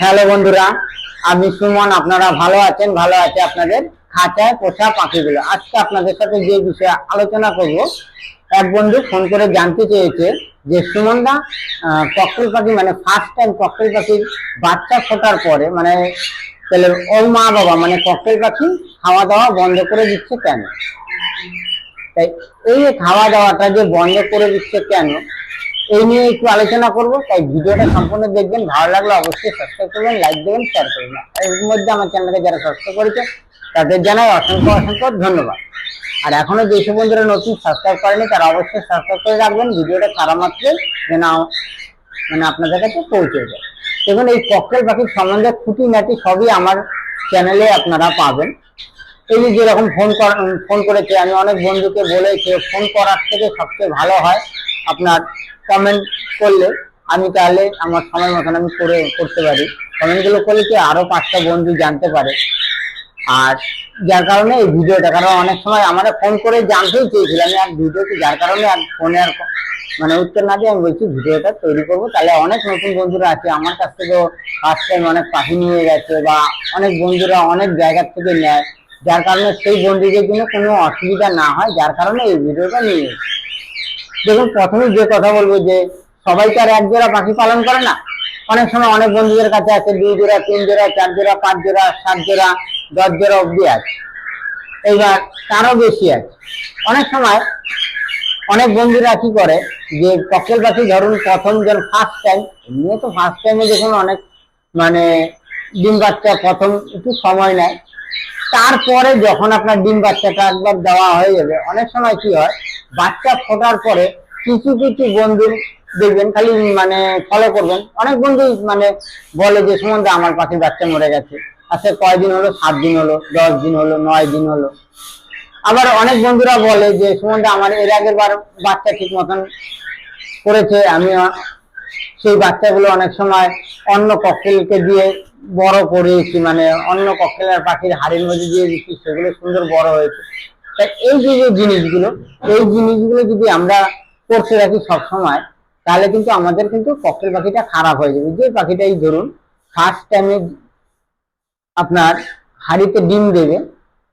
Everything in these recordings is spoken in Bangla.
হ্যালো বন্ধুরা, আমি সুমন, আপনারা ভালো আছেন? ভালো আছে আপনাদের? খাঁচায় পোষা পাখিগুলো। আজকে আপনাদের সাথে যে বিষয়ে আলোচনা করব, এক বন্ধু ফোন করে জানতে চেয়েছে যে সুমনদা ককটেল পাখি মানে ফার্স্ট টাইম ককটেল পাখির বাচ্চা ফোটার পরে মানে তাহলে ওর মা বাবা মানে ককটেল পাখি খাওয়া দাওয়া বন্ধ করে দিচ্ছে কেন? তাই এই খাওয়া দাওয়াটা যে বন্ধ করে দিচ্ছে কেন? এই নিয়ে একটু আলোচনা করব। তাই ভিডিওটা সম্পূর্ণ দেখবেন, ভালো লাগলে অবশ্যই সাবস্ক্রাইব করবেন লাইক দেবেন শেয়ার করবেন। আর এর মধ্যে আমার চ্যানেলকে যারা সাবস্ক্রাইব করেছে, তাদের জানাই অসংখ্য অসংখ্য ধন্যবাদ। আর এখনও যেসব বন্ধুরা নতুন সাবস্ক্রাইব করেনি, তারা অবশ্যই সাবস্ক্রাইব করে রাখবেন। ভিডিওটা সারা মাত্রই যেন মানে আপনাদের কাছে পৌঁছে যায়। দেখুন, এই ককটেল পাখির সম্বন্ধে খুঁটিনাটি সবই আমার চ্যানেলে আপনারা পাবেন। এই যে যেরকম ফোন ফোন করেছে, আমি অনেক বন্ধুকে বলেছি ফোন করার থেকে সবচেয়ে ভালো হয় আপনার কমেন্ট করলে আমি তাহলে আমার সময় মতন আমি করে, করতে পারি। কমেন্টগুলো করলে কি আরও পাঁচটা বন্ধু জানতে পারে। আর যার কারণে এই ভিডিওটা, কারণ অনেক সময় আমরা ফোন করে জানতেই চেয়েছিলাম আর ভিডিওতে যার কারণে আর ফোনে আর মানে উত্তর না দিয়ে আমি বলছি, ভিডিওটা তৈরি করব। তাহলে অনেক নতুন বন্ধুরা আছে, আমার কাছ থেকেও ফার্স্ট টাইম অনেক পাখি নিয়ে গেছে বা অনেক বন্ধুরা অনেক জায়গা থেকে নেয়। যার কারণে সেই বন্ধুদের জন্য কোনো অসুবিধা না হয়, যার কারণে এই ভিডিওটা নিয়ে দেখুন, প্রথমে যে কথা বলব যে সবাই তো আর এক জোড়া পাখি পালন করে না। অনেক সময় অনেক বন্ধুদের কাছে আছে, দুই জোড়া, তিন জোড়া, চার জোড়া, পাঁচ জোড়া, সাত জোড়া, দশ জোড়া অব্দি আছে। এইবার তারও বেশি আছে। অনেক সময় অনেক বন্ধুরা কি করে যে ককেল পাখি ধরুন প্রথম যখন ফার্স্ট টাইম এমনিও তো ফার্স্ট টাইমে দেখুন অনেক মানে ডিম বাচ্চা প্রথম একটু সময় নেয়। তারপরে যখন আপনার ডিম বাচ্চাটা একবার দেওয়া হয়ে যাবে, অনেক সময় কি হয় বাচ্চা ফোটার পরে কিছু কিছু বন্ধু দেখবেন, খালি মানে ফলো করবেন। অনেক বন্ধু মানে বলে যে সম্বন্ধে আমার পাখির বাচ্চা মরে গেছে। আচ্ছা কয়দিন হলো? সাত দিন হলো, দশ দিন হলো, নয় দিন হলো। আবার অনেক বন্ধুরা বলে যে সম্বন্ধে আমার এর আগের বার বাচ্চা ঠিক মতন করেছে, আমি সেই বাচ্চাগুলো অনেক সময় অন্য ককটেলকে দিয়ে বড় করেছি মানে অন্য ককটেলের পাখির হাড়ির মধ্যে দিয়ে দিচ্ছি, সেগুলো সুন্দর বড় হয়েছে। এই যে জিনিসগুলো, এই জিনিসগুলো যদি আমরা করতে রাখি সব সময় তাহলে কিন্তু আমাদের কিন্তু ককটেল পাখিটা খারাপ হয়ে যাবে। যে পাখিটাই ধরুন ফার্স্ট টাইমে আপনার হাড়িতে ডিম দেবে,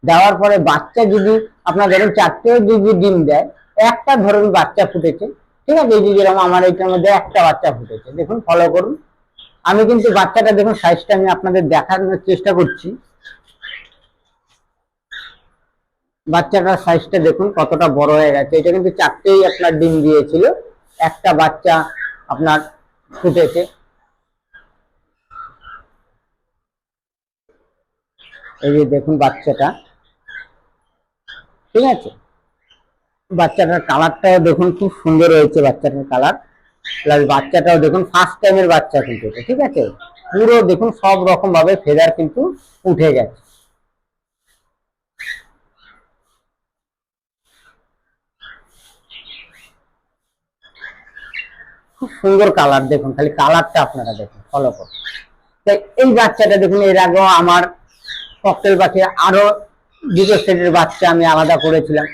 দেওয়ার পরে বাচ্চা যদি আপনার ধরুন চারটেও যদি ডিম দেয়, একটা ধরুন বাচ্চা ফুটেছে, ঠিক আছে? এই যে যেরকম আমার এইটার মধ্যে একটা বাচ্চা ফুটেছে, দেখুন ফলো করুন। আমি কিন্তু বাচ্চাটা দেখুন সাইজটা আমি আপনাদের দেখানোর চেষ্টা করছি। বাচ্চাটার সাইজটা দেখুন, কতটা বড় হয়ে গেছে। এটা কিন্তু চারটেই আপনার ডিম দিয়েছিল। একটা বাচ্চা আপনার ফুটেছে। এই যে দেখুন বাচ্চাটা। ঠিক আছে? বাচ্চাটার কালারটাও দেখুন, খুব সুন্দর হয়েছে বাচ্চাটার কালার প্লাস বাচ্চাটাও দেখুন ফার্স্ট টাইমের বাচ্চা কিন্তু ঠিক আছে? পুরো দেখুন, সব রকম ভাবে ফেদার কিন্তু উঠে গেছে। খুব সুন্দর কালার দেখুন, খালি কালারটা আপনারা দেখুন ফলো করুন। এই বাচ্চাটা দেখুন, এর আগেও আমার ককটেল পাখি আরও দুটো সেটের বাচ্চা আমি আলাদা করেছিলাম।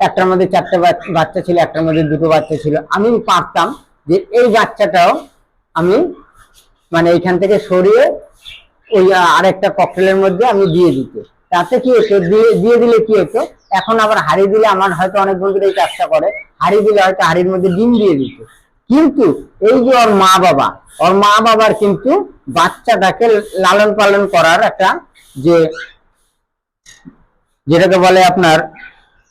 একটার মধ্যে চারটে বাচ্চা ছিল, একটার মধ্যে দুটো বাচ্চা ছিল। আমি পারতাম যে এই বাচ্চাটাও আমি মানে এইখান থেকে সরিয়ে ওই আরেকটা ককটেলের মধ্যে আমি দিয়ে দিতে। তাতে কি হতো, দিয়ে দিয়ে দিলে কি হতো, এখন আবার হাড়ি দিলে আমার হয়তো অনেক বন্ধুরা এই কাজটা করে, হাড়ি দিলে হয়তো হাড়ির মধ্যে ডিম দিয়ে দিত। কিন্তু এই যে ওর মা বাবা, ওর মা বাবার কিন্তু বাচ্চাটাকে লালন পালন করার একটা যে, যেটাকে বলে আপনার,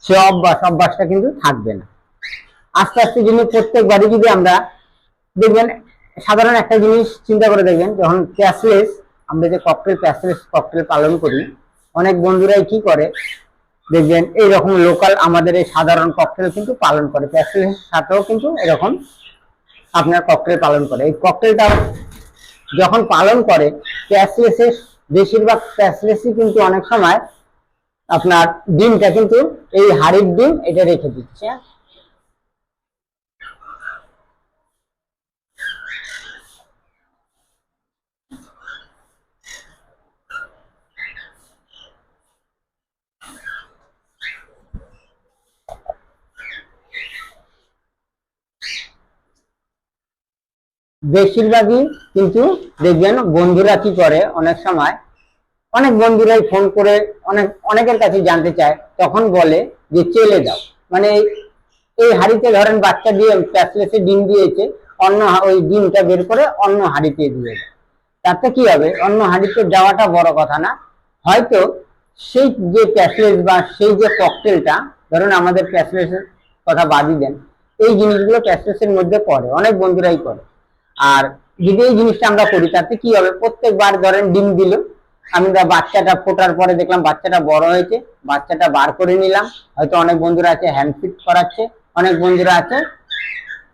সে অভ্যাস, অভ্যাসটা কিন্তু থাকবে না। আস্তে আস্তে যিনি প্রত্যেকবারই যদি আমরা দেখবেন, সাধারণ একটা জিনিস চিন্তা করে দেখবেন, যখন ক্যাশলেস আমরা যে ককটেল ক্যাশলেস ককটেল পালন করি, অনেক বন্ধুরাই কি করে, দেখবেন এইরকম লোকাল আমাদের এই সাধারণ ককটেল কিন্তু পালন করে। ক্যাশলেস সাথেও কিন্তু এরকম আপনার ককটেল পালন করে। এই ককটেলটা যখন পালন করে ক্যাশলেসের বেশিরভাগ ক্যাশলেসই কিন্তু অনেক সময় আপনার ডিমটা কিন্তু এই হাড়ির ডিম এটা রেখে দিচ্ছে। বেশিরভাগই কিন্তু দেখবেন বন্ধুরা কি করে? অনেক সময় অনেক বন্ধুরাই ফোন করে, অনেক, অনেকের কাছে জানতে চায়, তখন বলে যে চেলে দাও মানে এই- হাড়িতে ধরেন বাচ্চা দিয়ে প্যাসলেসে ডিম দিয়েছে, অন্য ওই ডিমটা বের করে অন্য হাড়িতে দিয়ে দেয়। তাতে কি হবে? অন্য হাড়িতে দেওয়াটা বড় কথা না। হয়তো সেই যে প্যাসলেস বা সেই যে ককটেলটা ধরুন আমাদের প্যাসলেসের কথা বাদই দেন, এই জিনিসগুলো প্যাসলেসের মধ্যে পড়ে, অনেক বন্ধুরাই করে। আর যদি এই জিনিসটা আমরা করি, তাতে কি হবে? প্রত্যেকবার ধরেন ডিম দিল, আমি বাচ্চাটা ফোটার পরে দেখলাম বাচ্চাটা বড় হয়েছে, বাচ্চাটা বার করে নিলাম। হয়তো অনেক বন্ধুরা আছে হ্যান্ড ফিট করাচ্ছে, অনেক বন্ধুরা আছে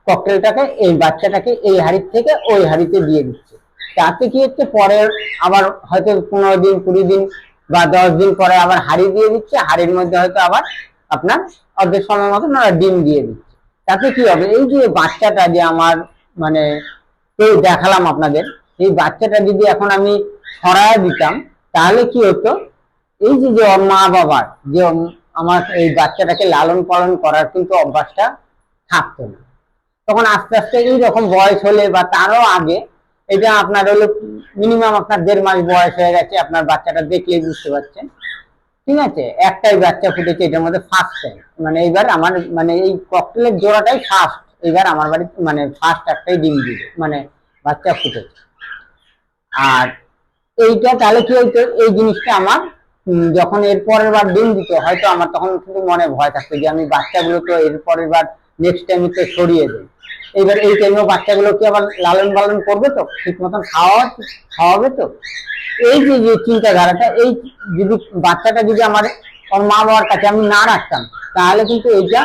ককটেলটাকে এই বাচ্চাটাকে এই হাড়ির থেকে ওই হাড়িতে দিয়ে দিচ্ছে। তাতে কি হচ্ছে? পরে আবার হয়তো পনেরো দিন, কুড়ি দিন বা দশ দিন পরে আবার হাড়ি দিয়ে দিচ্ছে, হাড়ির মধ্যে হয়তো আবার আপনার অর্ধেক সময় মতন ডিম দিয়ে দিচ্ছে। তাতে কি হবে? এই যে বাচ্চাটা যে আমার মানে এই দেখালাম আপনাদের। এই বাচ্চাটা যদি এখন আমি সরায় দিতাম, তাহলে কি হতো? এই যে যে মা বাবার, যে আমার এই বাচ্চাটাকে লালন পালন করার কিন্তু অভ্যাসটা থাকতো না। তখন আস্তে আস্তে এইরকম বয়স হলে বা তারও আগে এটা আপনার হলো মিনিমাম আপনার দেড় মাস বয়স হয়ে গেছে, আপনার বাচ্চাটা দেখলেই বুঝতে পারছেন। ঠিক আছে? একটাই বাচ্চা ফুটেছে, এটার মধ্যে ফার্স্ট টাইম মানে এইবার আমার মানে এই ককটেলের জোড়াটাই ফার্স্ট এবার আমার বাড়িতে মানে ফার্স্ট একটাই ডিম দিবে মানে বাচ্চা ফুটেছে। আর এইটা তাহলে কি হইতো? এই জিনিসটা আমার যখন এর পরের বার ডিম দিত, হয়তো আমার তখন কিন্তু মনে ভয় থাকতো যে আমি বাচ্চাগুলো তো এর পরের বার নেক্সট টাইমে তো সরিয়ে দেই এইবার এই টাইমে বাচ্চাগুলো কি আবার লালন পালন করবে তো? ঠিক মতন খাওয়া, খাওয়াবে তো? এই যে যে চিন্তাধারাটা, এই যদি বাচ্চাটা যদি আমার ওর মা বাবার কাছে আমি না রাখতাম, তাহলে কিন্তু এইটা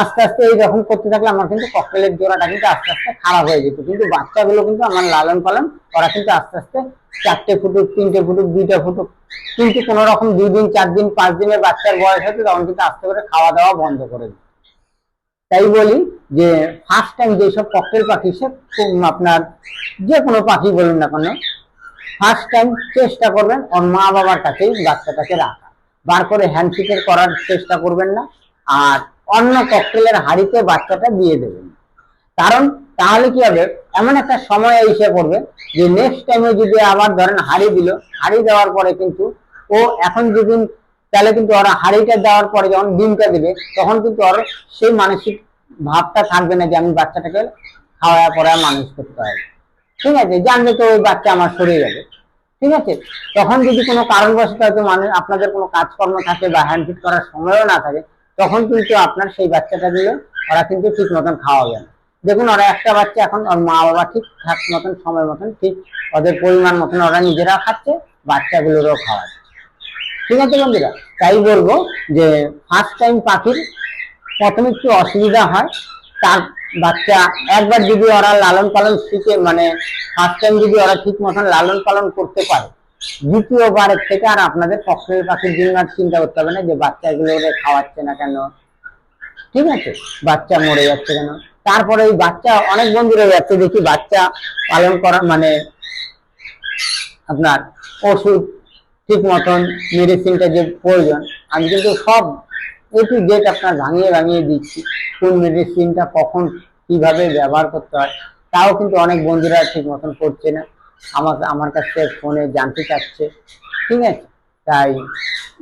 আস্তে আস্তে এইরকম করতে থাকলে আমার কিন্তু ককটেলের জোড়াটা কিন্তু আস্তে আস্তে খারাপ হয়ে যেত। কিন্তু বাচ্চাগুলো কিন্তু আমার লালন পালন, ওরা কিন্তু আস্তে আস্তে চারটে ফুটুক, তিনটে ফুটুক, দুইটা ফুটুক। কিন্তু কোনো রকম দুই দিন, চার দিন, পাঁচ দিনের বাচ্চার বয়স হতো তখন কিন্তু আস্তে করে খাওয়া দাওয়া বন্ধ করে দিত তাই বলি যে ফার্স্ট টাইম যেসব ককটেল পাখি, সে আপনার যে কোনো পাখি বলুন না কেন ফার্স্ট টাইম চেষ্টা করবেন ওর মা বাবার কাছেই বাচ্চাটাকে রাখা। বার করে হ্যান্ডশিকের করার চেষ্টা করবেন না। আর অন্য ককটেলের হাড়িতে বাচ্চাটা দিয়ে দেবেন। কারণ তাহলে কি হবে? এমন একটা সময় এসে পড়বে যে নেক্সট টাইমে যদি আবার ধরেন হাড়ি দিল, হাড়ি দেওয়ার পরে কিন্তু ও এখন যেদিন, তাহলে কিন্তু ওরা হাড়িটা দেওয়ার পরে যখন ডিমটা দেবে, তখন কিন্তু ওর সেই মানসিক ভাবটা থাকবে না যে আমি বাচ্চাটাকে খাওয়া পড়া মানুষ করতে হবে ঠিক আছে? জানলে তো ওই বাচ্চা আমার সরে যাবে। ঠিক আছে? তখন যদি কোনো কারণবশত হয়তো মানুষ, আপনাদের কোনো কাজকর্ম থাকে বা হ্যান্ডফিট করার সময়ও না থাকে তখন কিন্তু আপনার সেই বাচ্চাটা দিলে ওরা কিন্তু ঠিক মতন খাওয়াবে না। দেখুন, ওরা একটা বাচ্চা এখন ওর মা বাবা ঠিক ঠাক মতন, সময় মতন, ঠিক ওদের পরিমাণ মতন ওরা নিজেরা খাচ্ছে, বাচ্চাগুলোরও খাওয়াচ্ছে। ঠিক আছে বন্ধুরা? তাই বলব যে ফার্স্ট টাইম পাখির প্রথমে একটু অসুবিধা হয়। তার বাচ্চা একবার যদি ওরা লালন পালন শিখে মানে ফার্স্ট টাইম যদি ওরা ঠিক মতন লালন পালন করতে পারে দ্বিতীয়বারের থেকে আর আপনাদের পক্ষের পাখির জন্য আর চিন্তা করতে হবে না যে বাচ্চাগুলো ওদের খাওয়াচ্ছে না কেন? ঠিক আছে? বাচ্চা মরে যাচ্ছে কেন? তারপরে ওই বাচ্চা, অনেক বন্ধুরা যাচ্ছে, দেখি বাচ্চা পালন করা মানে আপনার ওষুধ ঠিক মতন মেডিসিনটা যে প্রয়োজন, আমি কিন্তু সব এ টু আপনার ভাঙিয়ে ভাঙিয়ে দিচ্ছি, কোন মেডিসিনটা কখন কীভাবে ব্যবহার করতে হয়, তাও কিন্তু অনেক বন্ধুরা ঠিক মতন করছে না। আমাকে, আমার কাছে ফোনে জানতে চাচ্ছে। ঠিক আছে? তাই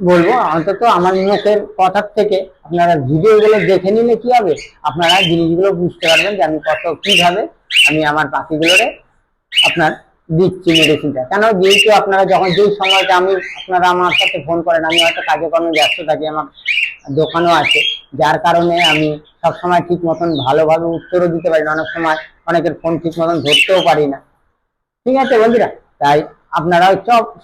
বলব, অন্তত আমার মুখের কথার থেকে আপনারা ভিডিওগুলো দেখে নিলে কি হবে? আপনারা জিনিসগুলো বুঝতে পারবেন যে আমি কত কীভাবে আমি আমার পাখিগুলোরে আপনার দিচ্ছি মেডিসিনটা কেন? যেহেতু আপনারা যখন, যেই সময়টা আমি, আপনারা আমার সাথে ফোন করেন, আমি হয়তো কাজে কর্মে ব্যস্ত থাকি, আমার দোকানও আছে। যার কারণে আমি সবসময় ঠিক মতন ভালোভাবে উত্তরও দিতে পারি না। অনেক সময় অনেকের ফোন ঠিক মতন ধরতেও পারি না। ঠিক আছে বন্ধুরা? তাই আপনারা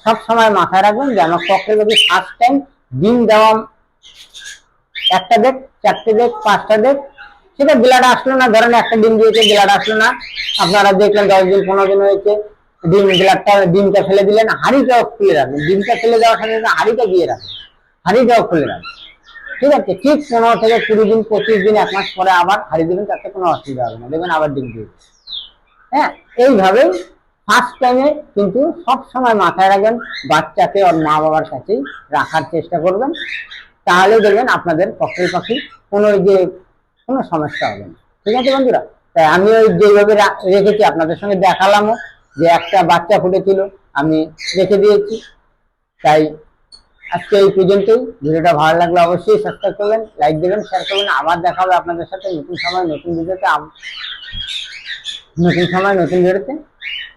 সব সময় মাথায় রাখবেন যে আমার পক্ষে যদি ফার্স্ট টাইম ডিম দেওয়া একটা দেখ, চারটে দেখ, পাঁচটা দেখ, সেটা ব্লাড আসলো না, ধরেন একটা ডিম দিয়েছে ব্লাড আসলো না। আপনারা দেখলেন দশ দিন, পনেরো দিন হয়েছে, ডিম ব্লাডটা ডিমটা ফেলে দিলেন, হাঁড়িটাও খুলে রাখবেন। ডিমটা ফেলে দেওয়ার সাথে সাথে হাঁড়িটা দিয়ে রাখবেন। হাঁড়িটাও খুলে রাখবেন। ঠিক আছে, ঠিক পনেরো থেকে কুড়ি দিন, পঁচিশ দিন, এক মাস পরে আবার হাঁড়ি দিবেন, তাতে কোনো অসুবিধা হবে না। দেখবেন আবার ডিম দিয়ে হ্যাঁ এইভাবেই ফার্স্ট টাইমে কিন্তু সব সময় মাথায় রাখবেন, বাচ্চাকে ওর মা বাবার কাছেই রাখার চেষ্টা করবেন। তাহলে দেখবেন আপনাদের পক্ষের পাখি কোনো যে কোনো সমস্যা হবে না। ঠিক আছে বন্ধুরা? তাই আমি ওই যেভাবে রেখেছি, আপনাদের সঙ্গে দেখালামও যে একটা বাচ্চা ফুটেছিল, আমি রেখে দিয়েছি। তাই আজকে এই পর্যন্তই। ভিডিওটা ভালো লাগলে অবশ্যই সাবস্ক্রাইব করবেন লাইক দেবেন শেয়ার করবেন। আবার দেখা হবে আপনাদের সাথে নতুন সময়, নতুন ভিডিওতে। নতুন সময়, নতুন ভিডিওতে।